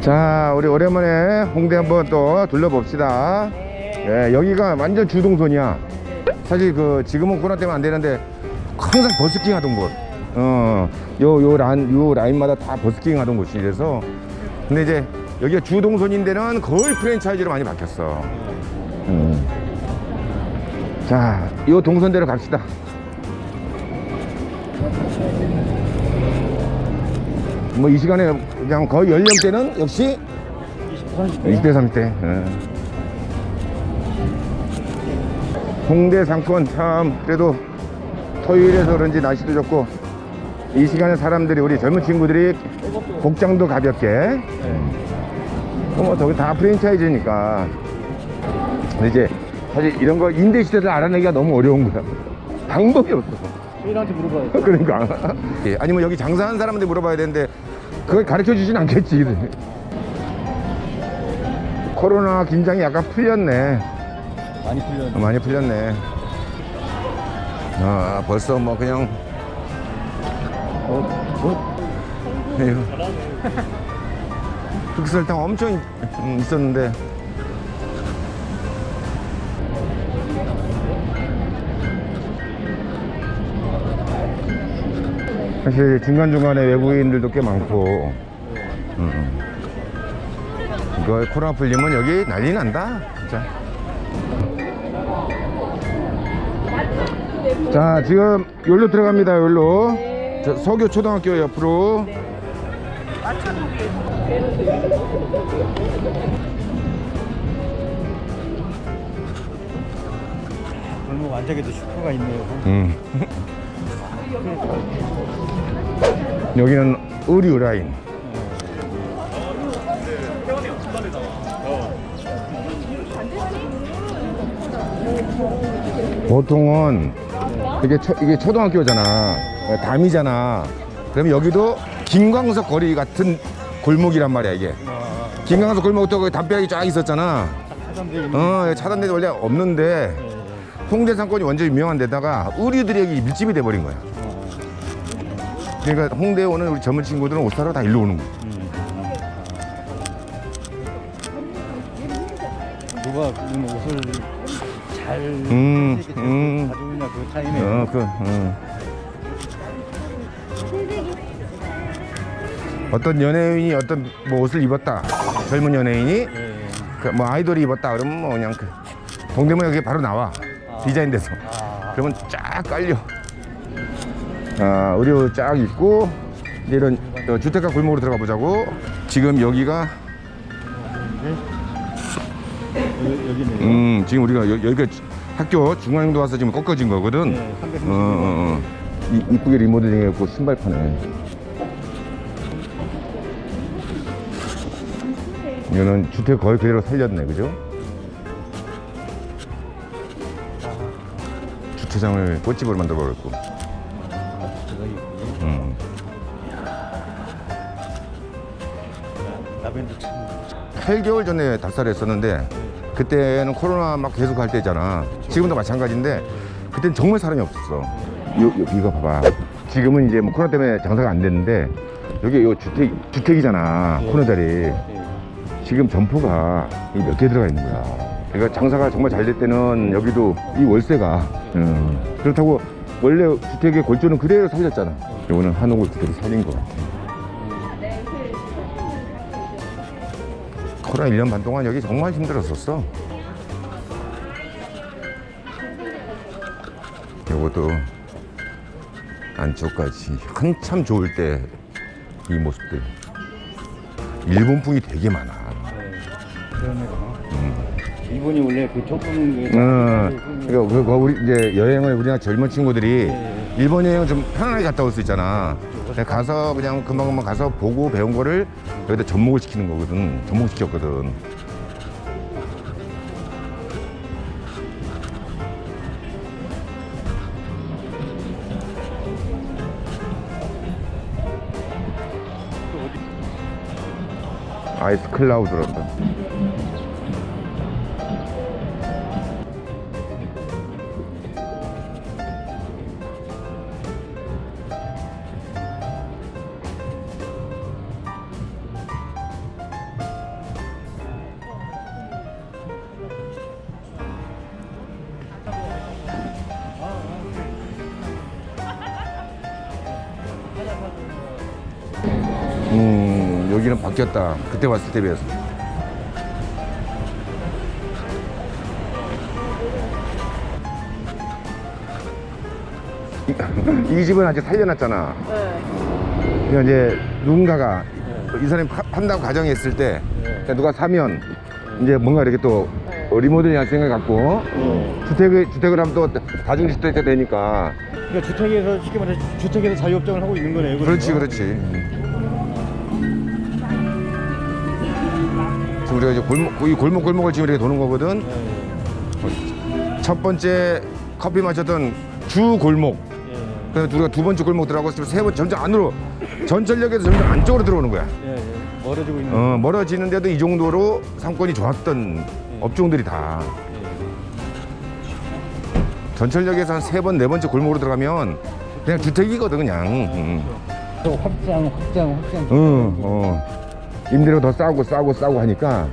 자, 우리 오랜만에 홍대 한번 또 둘러봅시다. 예, 여기가 완전 주동선이야. 사실 그 지금은 코로나 때문에 안 되는데 항상 버스킹 하던 곳. 어, 요, 요 란, 요 라인마다 다 버스킹 하던 곳이라서. 근데 이제 여기가 주동선인 데는 거의 프랜차이즈로 많이 바뀌었어. 음. 자, 요 동선대로 갑시다. 뭐 이 시간에 그냥 거의 연령대는 역시 20대 30대. 예. 홍대 상권 참 그래도 토요일에서 그런지 날씨도 좋고 이 시간에 사람들이 우리 젊은 친구들이 복장도 가볍게. 뭐 저기 다 프랜차이즈니까. 근데 이제 사실 이런 거 임대 시대를 알아내기가 너무 어려운 거야. 방법이 없어. 저희한테 물어봐요. 그러니까. 예, 아니면 여기 장사하는 사람한테 물어봐야 되는데 그걸 가르쳐 주진 않겠지 코로나 긴장이 약간 풀렸네. 많이 풀렸는데. 많이 풀렸네. 아 벌써 뭐 그냥. 어, 어? 흑설탕 엄청 있었는데 사실 중간중간에 외국인들도 꽤 많고 음. 이거 코로나 풀리면 여기 난리 난다 진짜 자 지금 여기로 들어갑니다 여기로 저 서교 초등학교 옆으로 골목 안짝에도 슈퍼가 있네요. 음. 여기는 의류 라인. 보통은 이게 초, 이게 초등학교잖아, 담이잖아. 그러면 여기도 김광석 거리 같은 골목이란 말이야 이게. 김광석 골목도 담벼락이 쫙 있었잖아. 어, 차단대도 원래 없는데 홍대 상권이 완전 유명한 데다가 의류들이 여기 밀집이 돼버린 거야. 그러니까 홍대에 오는 우리 젊은 친구들은 옷 사러 다 일로 오는 거야. 누가 그런 옷을 잘 음, 음. 가져오냐 그 타임에 어, 그, 어. 어떤 연예인이 어떤 뭐 옷을 입었다. 젊은 연예인이 네. 그뭐 아이돌이 입었다. 그러면 뭐 그냥 그 동대문 여기 바로 나와. 아. 디자인돼서. 아, 그러면 쫙 깔려. 아, 의류 쫙 있고 이런 어, 주택가 골목으로 들어가 보자고. 지금 여기가. 음, 지금 우리가 여, 여기가 학교 중앙도 와서 지금 꺾어진 거거든. 네, 330. 어, 어, 어. 이, 이쁘게 리모델링했고 신발 파네. 이거는 주택 거의 그대로 살렸네, 그죠? 주차장을 꽃집으로 만들어 버렸고. 라벤더 참 8개월 전에 닭살했었는데 그때는 코로나 막 계속 할 때잖아. 지금도 마찬가지인데 그때는 정말 사람이 없었어. 요, 요 이거 봐봐. 지금은 이제 뭐 코로나 때문에 장사가 안 됐는데 여기 요 주택 주택이잖아. 네. 코너 자리. 네. 지금 점포가 몇 개 들어가 있는 거야. 그러니까 장사가 정말 잘 될 때는 여기도 이 월세가 음, 그렇다고 원래 주택의 골조는 그대로 살렸잖아. 이거는 한옥을 그대로 살린 것 같아. 코로나 1년 반 동안 여기 정말 힘들었었어. 이것도 안쪽까지 한참 좋을 때 이 모습들. 일본풍이 되게 많아. 네. 그러네요. 일본이 원래 그게 어, 그러니까 그- 그 우리 이제 여행을 우리나라 젊은 친구들이 네. 일본 여행을 좀 편안하게 갔다 올 수 있잖아. 그냥 가서 그냥 금방금방 가서 보고 배운 거를 여기다 접목을 시키는 거거든. 접목시켰거든. 아이스 클라우드란다. 바뀌었다. 그때 왔을 때 비해서. 이- 이 집은 아직 살려놨잖아. 그러니까 이제 누군가가 이 사람이 파- 과정에 있을 때 그러니까 누가 사면 이제 뭔가 이렇게 또 리모델링 할 생각 갖고 주택을 주택을 하면 또 다중주택자 되니까 그러니까 주택에서 쉽게 말해 주택에서 자유업장을 하고 있는 거네요. 그렇지. 그렇지 우리가 이제 골목 이 골목 골목을 지금 이렇게 도는 거거든 네. 첫 번째 커피 마셨던 주 골목 예. 그래서 우리가 두 번째 골목 들어가고 지금 세번 점점 안으로 전철역에서 점점 안쪽으로 들어오는 거야 예. 예. 멀어지고 있는. 어, 멀어지는데도 이 정도로 상권이 좋았던 업종들이 다 전철역에서 한 세 번 네 번째 골목으로 들어가면 그냥 주택이거든 그냥 음. 또 확장, 확장, 확장. 응, 어. 임대료 더 싸고 싸고 싸고 하니까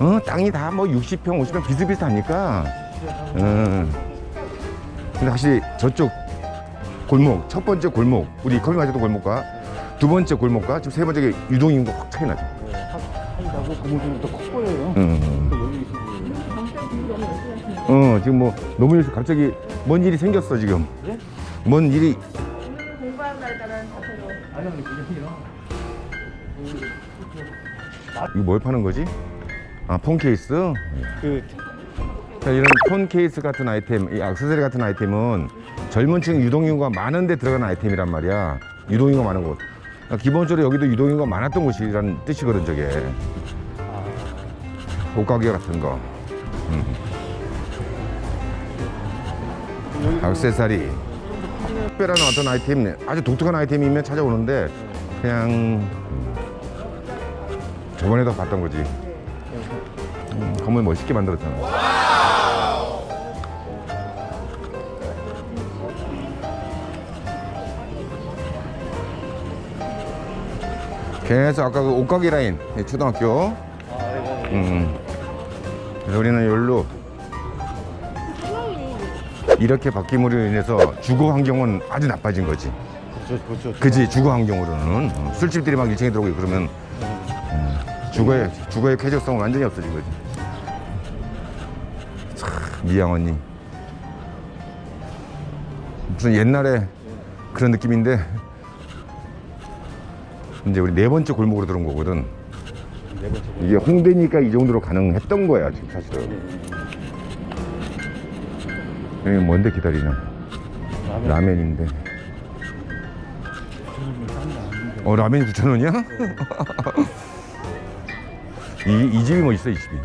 어 땅이 다 뭐 60평 50평 비슷비슷하니까 응. 근데 확실히 저쪽 골목 첫 번째 골목 우리 커피 마셨던 골목과 두 번째 골목과 지금 세 번째 유동 인구 확 차이 나죠 하고 고무줄도 여기 있어. 어 지금 뭐 너무 열심히 갑자기 뭔 일이 생겼어 지금 예? 뭔 일이 이거 뭘 파는 거지? 아 폰 케이스 그 자, 이런 폰 케이스 같은 아이템, 이 액세서리 같은 아이템은 젊은 층 유동인구가 많은데 들어가는 아이템이란 말이야. 유동인구가 많은 곳. 그러니까 기본적으로 여기도 유동인구가 많았던 곳이라는 뜻이거든, 저게. 옷가게 같은 거. 음. 액세서리. 특별한 어떤 아이템, 아주 독특한 아이템이면 찾아오는데, 그냥, 음, 저번에도 봤던 거지. 음, 건물 멋있게 만들었잖아. 계속 아까 그 옷가게 라인 예, 초등학교. 음. 그래서 우리는 여기로 이렇게 바뀜으로 인해서 주거 환경은 아주 나빠진 거지 그렇죠, 그렇죠. 그지 주거 환경으로는 어, 술집들이 막 1층에 들어오고 그러면 음, 주거의 주거의 쾌적성은 완전히 없어진 거지 참 미양 언니 무슨 옛날에 그런 느낌인데 이제 우리 네 번째 골목으로 들어온 거거든 네. 이게 홍대니까 이 정도로 가능했던 거야 지금 사실은 여기 뭔데 기다리냐 라면. 라면인데 어 라면이 9,000원이야? 이, 이 집이 멋있어 이 집이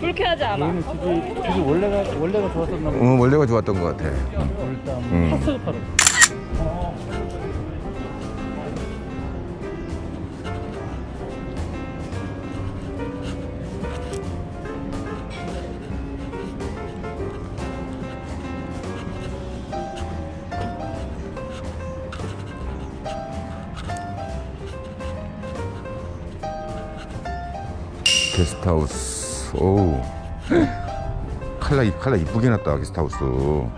불쾌하지 않아. 여기는 집이 집이 원래가 원래가 좋았었나 봐. 어, 원래가 좋았던 것 같아 일단 음. 파스 파로. 게스트하우스. 오우. 칼라 이- 칼라 이쁘게 놨다 게스트하우스. 음.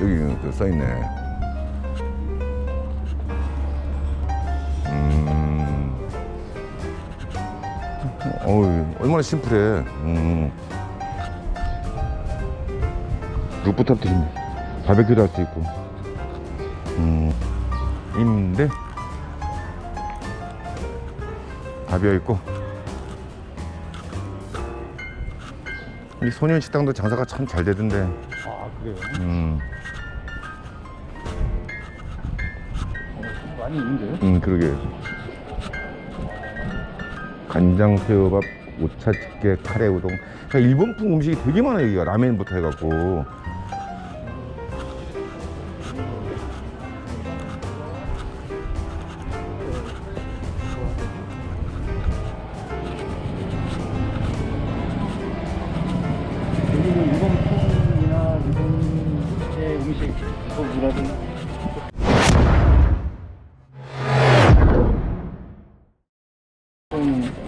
여기 그 써있네. 음. 어우 얼마나 심플해. 음. 루프탑도 있네 바베큐도 할 수 있고. 음. 임대 다 비어있고 이 소년 식당도 장사가 참 잘 되던데. 아, 그래요. 음, 어, 많이 있는데요? 음 그러게 간장 새우밥 오차집게 카레 우동. 그러니까 일본풍 음식이 되게 많아 여기가 라멘부터 해갖고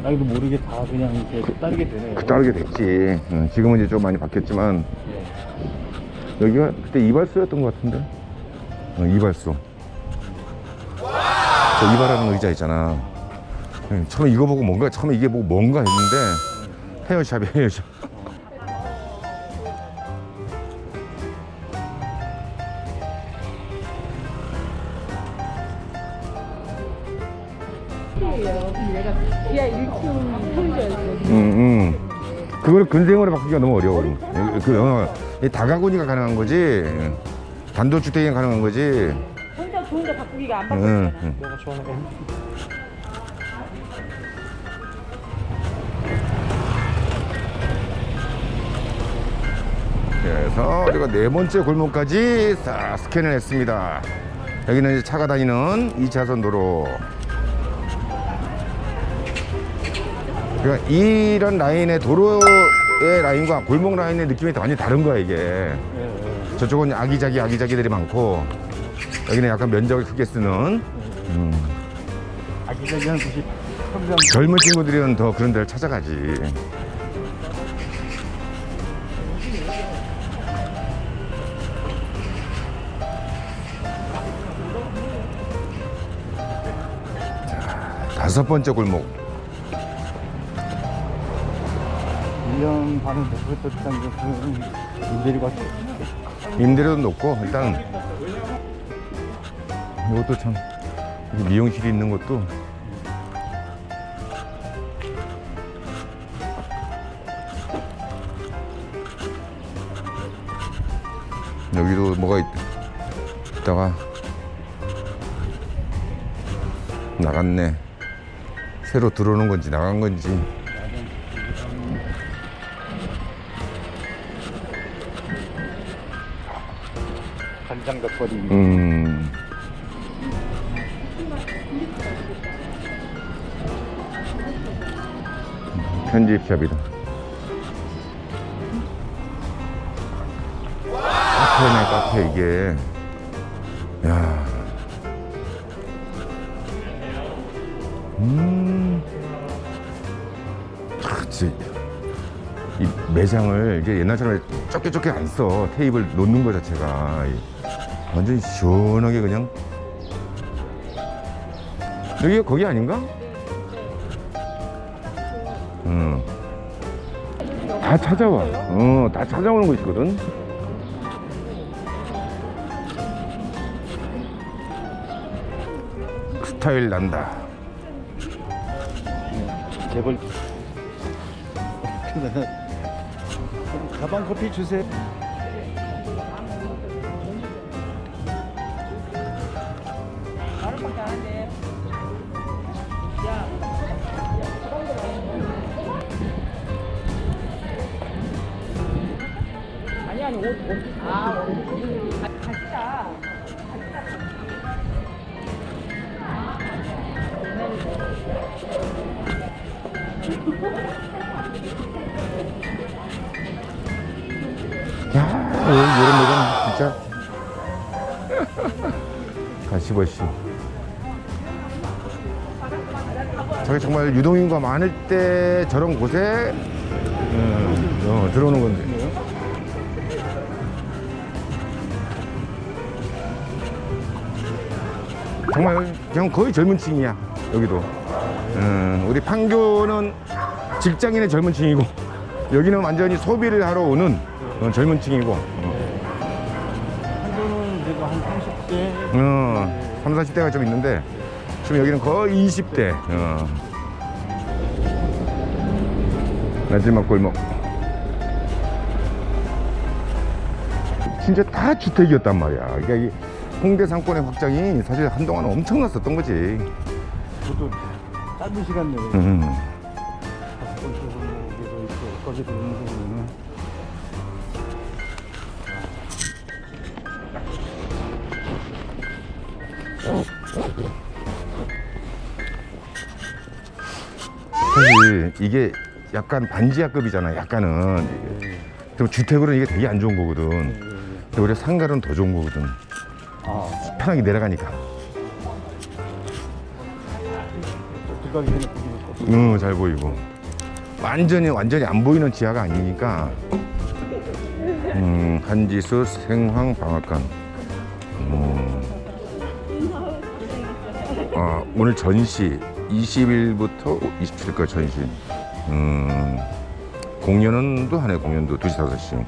나이도 모르게 다 그냥 이렇게 따르게 되네요. 그 따르게 됐지. 음, 지금은 이제 좀 많이 바뀌었지만 예. 여기가 그때 이발소였던 것 같은데? 어, 이발소. 저 이발하는 의자 있잖아. 예, 처음에 이거 보고 뭔가 처음에 이게 보고 뭔가 했는데 헤어샵이 헤어샵 음, 음. 그거를 근생으로 바꾸기가 너무 어려워. 그, 그, 어, 이 다가구니까 가능한 거지. 단독주택이 가능한 거지. 혼자 좋은 데 바꾸기가 안 응, 바뀌잖아. 응. 그래서 우리가 네 번째 골목까지 싹 스캔을 했습니다. 여기는 이제 차가 다니는 2차선 도로. 그러니까 이런 라인의 도로의 라인과 골목 라인의 느낌이 완전히 다른 거야 이게. 저쪽은 아기자기 아기자기들이 많고 여기는 약간 면적을 크게 쓰는 음, 아기자기한 곳이 평장 젊은 친구들은 더 그런 데를 찾아가지. 자, 다섯 번째 골목. 1년 반은 됐을 때 것은 임대료가 임대료도 높고 일단 이것도 참 미용실이 있는 것도 여기도 뭐가 있, 있다가 나갔네. 새로 들어오는 건지 나간 건지 장닭거리 음. 편집샵이다. 카페네 카페 이게. 야. 음. 그렇지. 이 매장을 이제 옛날처럼 좁게 좁게 안 써. 테이블 놓는 거 자체가. 이 완전히 시원하게 그냥. 여기가 거기 아닌가? 응. 다 찾아와. 어, 다 찾아오는 곳이거든. 스타일 난다. 재벌 가방 커피 주세요 야, 여기 이런 매장 진짜. 가시버시. 저게 정말 유동인구가 많을 때 저런 곳에 음, 어, 들어오는 건데. 정말 그냥 거의 젊은 층이야 여기도. 음, 우리 판교는 직장인의 젊은 층이고 여기는 완전히 소비를 하러 오는 어, 젊은 층이고. 그래도 한 30대? 어, 3, 40대가 좀 있는데 지금 여기는 거의 20대. 어. 마지막 골목 진짜 다 주택이었단 말이야. 그러니까 이 홍대 상권의 확장이 사실 한동안 엄청났었던 거지. 저도 짧은 시간 내에 음. 번째 골목에도 있고 거기도 있는 이게 약간 반지하급이잖아 약간은 좀 주택으로는 이게 되게 안 좋은 거거든 근데 우리 상가로는 더 좋은 거거든 아 편하게 내려가니까 들어가기 전에 보기 있고 응, 잘 보이고. 완전히, 완전히 안 보이는 지하가 아니니까. 음, 한지수 생황 방앗간. 음. 아, 오늘 전시 20일부터 27일까지 전시. 음, 공연은 또 하네 공연도 2시 5시.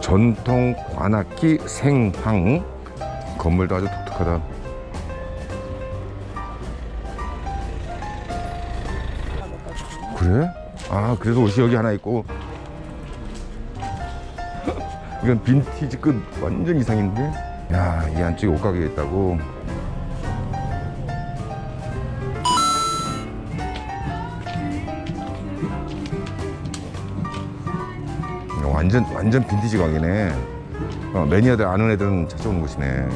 전통 관악기 생황 건물도 아주 독특하다. 그래? 아 그래서 옷이 여기 하나 있고 이건 빈티지 끝 완전 이상인데 야이 안쪽에 옷가게가 있다고 완전 완전 빈티지 가게네. 어, 매니아들 아는 애들은 찾아오는 곳이네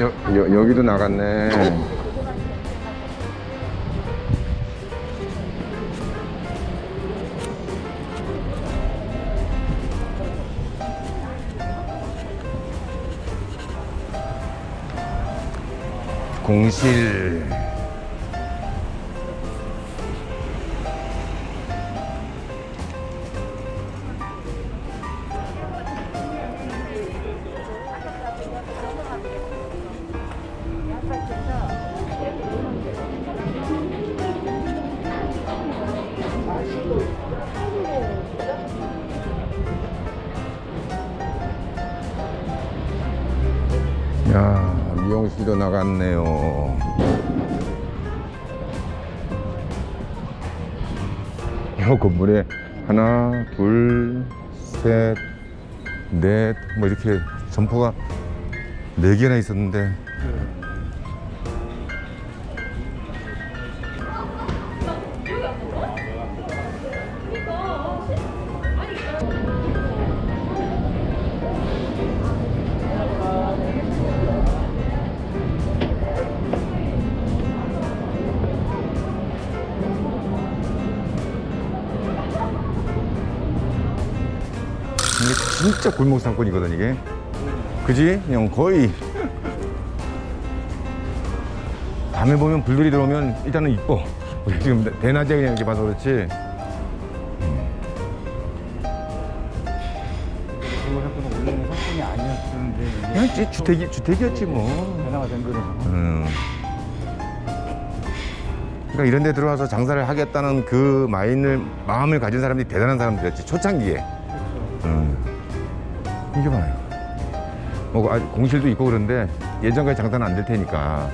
여, 여, 여기도 나갔네. 공실 야 미용실도 나갔네요. 이 건물에 하나 둘셋넷뭐 이렇게 점포가 네 개나 있었는데 진짜 골목 상권이거든 이게 그지? 그냥 거의 밤에 보면 불들이 들어오면 일단은 이뻐 우리 지금 대낮에 그냥 이렇게 봐서 그렇지 그냥 이제 주택이, 주택이었지 뭐 변화가 된 거네요. 음. 그러니까 이런 데 들어와서 장사를 하겠다는 그 마인을 마음을 가진 사람들이 대단한 사람들이었지 초창기에 음. 이게 봐요. 뭐 아직 공실도 있고 그런데 예전까지 장사는 안 될 테니까.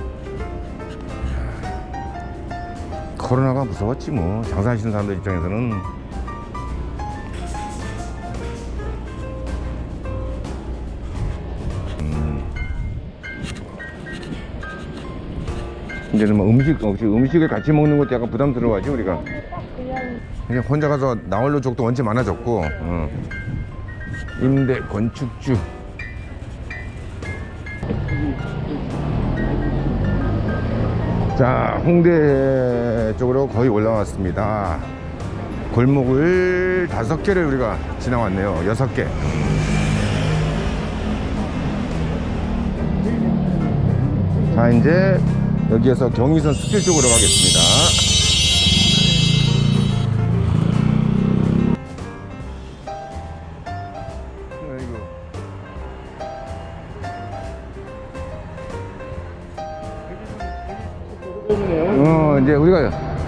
코로나가 무서웠지 뭐. 장사하시는 사람들 입장에서는. 이제는 뭐 음식 없이 음식을 같이 먹는 것도 약간 부담스러워하지 우리가. 그냥 혼자 가서 나홀로 쪽도 원체 많아졌고 어. 임대 건축주 자 홍대 쪽으로 거의 올라왔습니다. 골목을 다섯 개를 우리가 지나왔네요. 여섯 개. 자 이제 여기에서 경의선 숲길 쪽으로 가겠습니다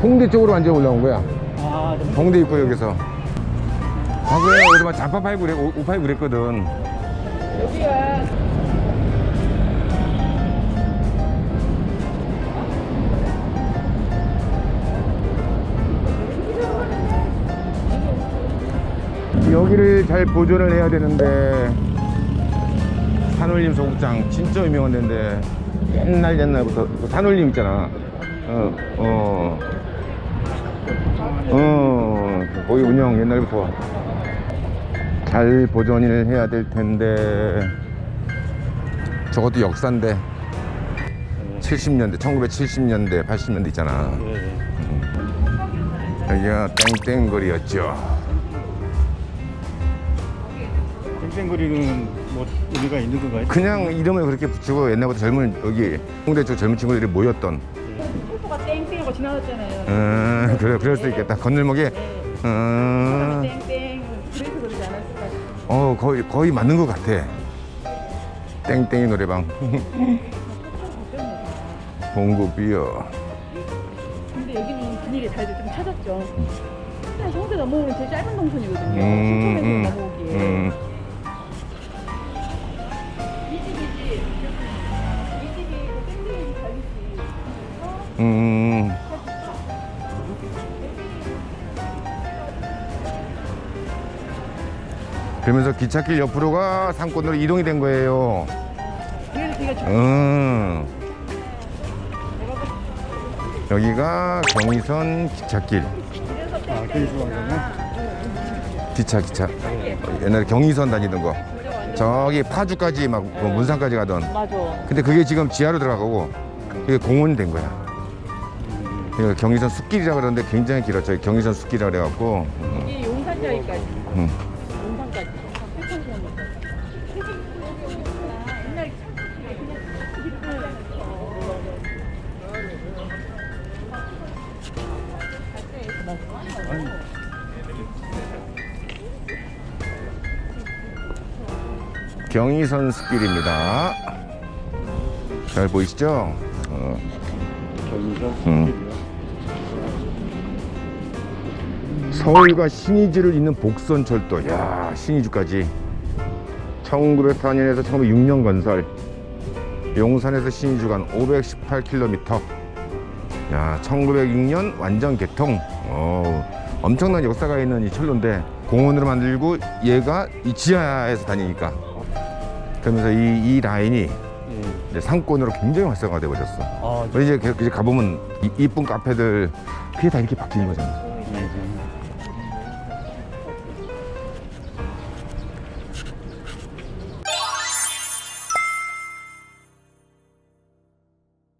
홍대 쪽으로 완전 올라온 거야. 아, 좀 홍대 입구역에서. 과거에 우리 막 잡파 팔고 그래 옷 팔고 그랬거든. 여기가 여기를 잘 보존을 해야 되는데 산울림 소극장 진짜 유명한 데인데 옛날 옛날부터 그 산울림 있잖아. 어, 어, 어, 거기 운영 옛날부터 잘 보존을 해야 될 텐데. 저것도 역사인데. 70년대 1970년대 80년대 있잖아. 네, 네. 여기가 땡땡거리였죠. 땡땡거리는 뭐 의미가 있는 건가요? 그냥 이름을 그렇게 붙이고 옛날부터 젊은 여기 홍대 쪽 젊은 친구들이 모였던 가 땡땡하고 지나갔잖아요. 음 그래 그럴 수 있겠다 건널목에 음, 땡땡. 그래서 그러지 않았을까. 어 거의 거의 맞는 것 같아 땡땡이 노래방 봉구 비어 근데 여기는 분위기 다들 좀 찾았죠. 그냥 성대 넘어오면 제일 짧은 동선이거든요. 음, 신촌에서 음, 넘어오기에. 음. 음. 그러면서 기찻길 옆으로가 상권으로 이동이 된 거예요. 음. 여기가 경의선 기찻길. 아? 기차 기차. 옛날에 경의선 다니던 거. 저기 파주까지 막그 문산까지 가던. 맞아. 근데 그게 지금 지하로 들어가고 그게 공원이 된 거야. 그러니까 경의선 숲길이라 그러는데 굉장히 길어. 저기 경의선 숲길이라 그래갖고. 음. 이게 용산자리까지. 음. 용산까지. 옛날 경의선 숲길입니다. 잘 보이시죠? 음. 서울과 신의주를 잇는 복선 철도. 야, 신의주까지. 1904년에서 1906년 건설. 용산에서 신의주 간 518km. 야, 1906년 완전 개통. 어, 엄청난 역사가 있는 이 철로인데 공원으로 만들고 얘가 이 지하에서 다니니까. 그러면서 이, 이 라인이 예. 이제 상권으로 굉장히 활성화돼 버렸어. 아, 그래서 이제 그- 이제 가보면 이- 이쁜 카페들 그게 다 이렇게 바뀌는 거잖아. 네, 네.